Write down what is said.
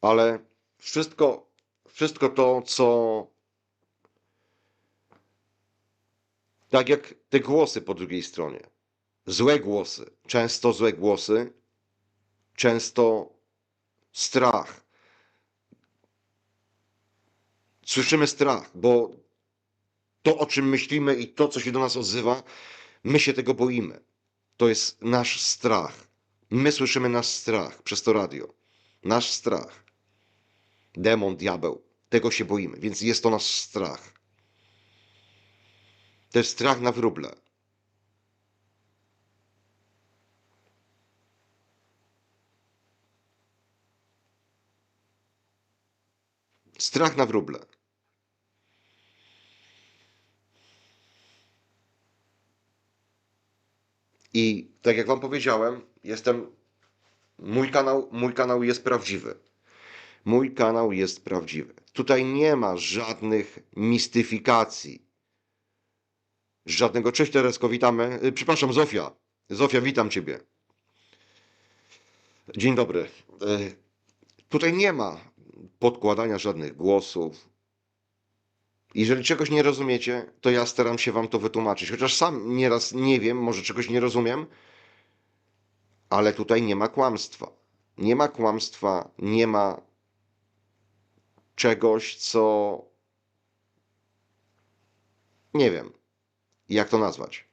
ale wszystko, wszystko to, co. Tak jak te głosy po drugiej stronie. Złe głosy, często złe głosy, często strach. Słyszymy strach, bo to, o czym myślimy i to, co się do nas odzywa, my się tego boimy. To jest nasz strach. My słyszymy nasz strach przez to radio. Nasz strach. Demon, diabeł. Tego się boimy, więc jest to nasz strach. To jest strach na wróble. Strach na wróble. I tak jak wam powiedziałem, jestem. Mój kanał, mój kanał jest prawdziwy. Mój kanał jest prawdziwy. Tutaj nie ma żadnych mistyfikacji. Żadnego. Cześć Teresko, witamy. Y, Przepraszam, Zofia. Zofia, witam ciebie. Dzień dobry. Y, Tutaj nie ma podkładania żadnych głosów. Jeżeli czegoś nie rozumiecie, to ja staram się wam to wytłumaczyć. Chociaż sam nieraz nie wiem, może czegoś nie rozumiem, ale tutaj nie ma kłamstwa. Nie ma kłamstwa, nie ma czegoś, co. Nie wiem, jak to nazwać.